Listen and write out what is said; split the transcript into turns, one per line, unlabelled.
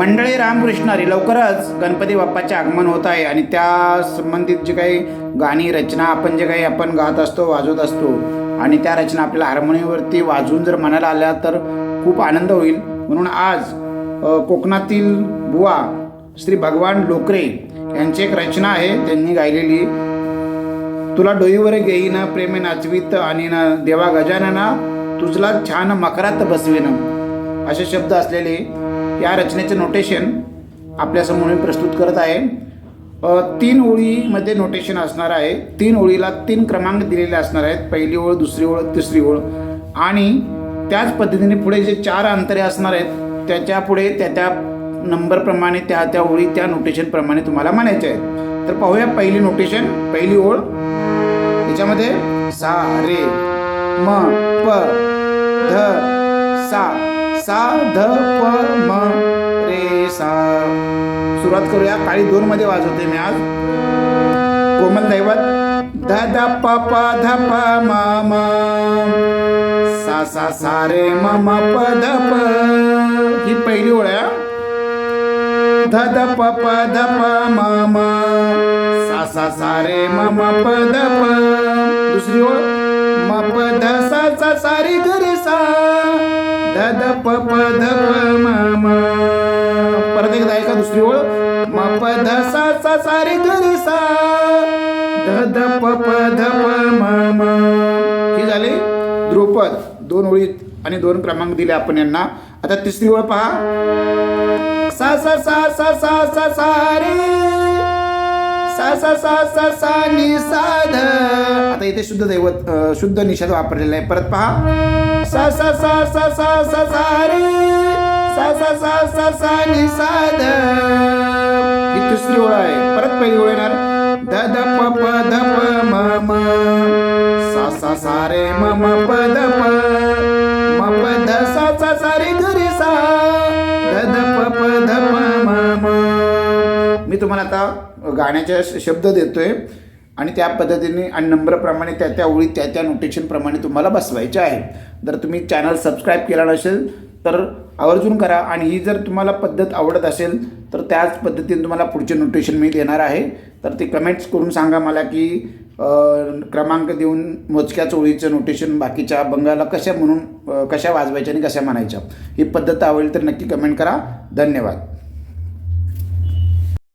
मंडळी रामकृष्णारी लवकरच गणपती बाप्पाचे आगमन होत आहे आणि त्या संबंधित जे काही गाणी रचना आपण जे काही आपण गात असतो वाजवत असतो आणि त्या रचना आपल्याला हार्मोनियमवरती वाजवून जर म्हणायला आल्या तर खूप आनंद होईल. म्हणून आज कोकणातील बुवा श्री भगवान लोकरे यांची एक रचना आहे त्यांनी गायलेली. तुला डोईवर घेईन प्रेमे नाचवीत आणि ना देवा गजानना तुझला छान मकरात बसवेन. असे शब्द असलेले या रचनेचे नोटेशन आपल्यासमोर मी प्रस्तुत करत आहे. तीन ओळीमध्ये नोटेशन असणार आहे. तीन ओळीला तीन क्रमांक दिलेले असणार आहेत. पहिली ओळ दुसरी ओळ तिसरी ओळ. आणि त्याच पद्धतीने पुढे जे चार अंतरे असणार आहेत त्याच्या पुढे त्या त्या नंबरप्रमाणे त्या त्या ओळी त्या नोटेशनप्रमाणे तुम्हाला म्हणायचे आहेत. तर पाहूया पहिली नोटेशन पहिली ओळ. याच्यामध्ये सा रे म प ध सा ध प म रे सा. सुरुवात करूया. काळी दोन मध्ये वाजवते मी आज. कोमल दैवत. ध ध प प ध प म म. सा सा सा रे म म प ध प. ही पहिली ओळ आहे ध ध प प ध प म म. सा सा सा रे म म प ध प. दुसरी ओळ. म प ध सा सा सा रे ग रे सा. ध ध प प ध प म म परत एकदा ऐका दुसरी ओळ. म प ध सा सा सा सा. ध ध प प ध प म म ही झाली द्रुपद. दोन ओळीत आणि दोन क्रमांक दिले आपण यांना. आता तिसरी ओळ पहा. सा सा सा सा सा सा सा रे. सा सा सा सा सा नि आता इथे शुद्ध दैवत शुद्ध निषाद वापरलेला आहे परत पहा सा सा सा सा सा सा सा रे सा सा सा सा सा नि ही दुसरी ओळ आहे परत पहिली ओळ येणार ध ध प प ध प म म सा सा सा रे म म प ध प म प ध सा सा सा रे ध रे सा मी तुम्हाला आता गाण्याचे श- शब्द देतोय आणि त्या पद्धतीने आणि नंबरप्रमाणे त्या त्या ओळी त्या त्या नोटेशनप्रमाणे तुम्हाला बसवायचे आहे. जर तुम्ही चॅनल सबस्क्राईब केला नसेल तर आवर्जून करा आणि ही जर तुम्हाला पद्धत आवडत असेल तर त्याच पद्धतीने तुम्हाला पुढचे नोटेशन मी देणार आहे. तर ते कमेंट्स करून सांगा मला की क्रमांक देऊन मोजक्याच ओळीचं नोटेशन बाकीच्या बंगाला कशा म्हणून कशा वाजवायच्या आणि कशा म्हणायच्या. ही पद्धत आवडेल तर नक्की कमेंट करा. धन्यवाद.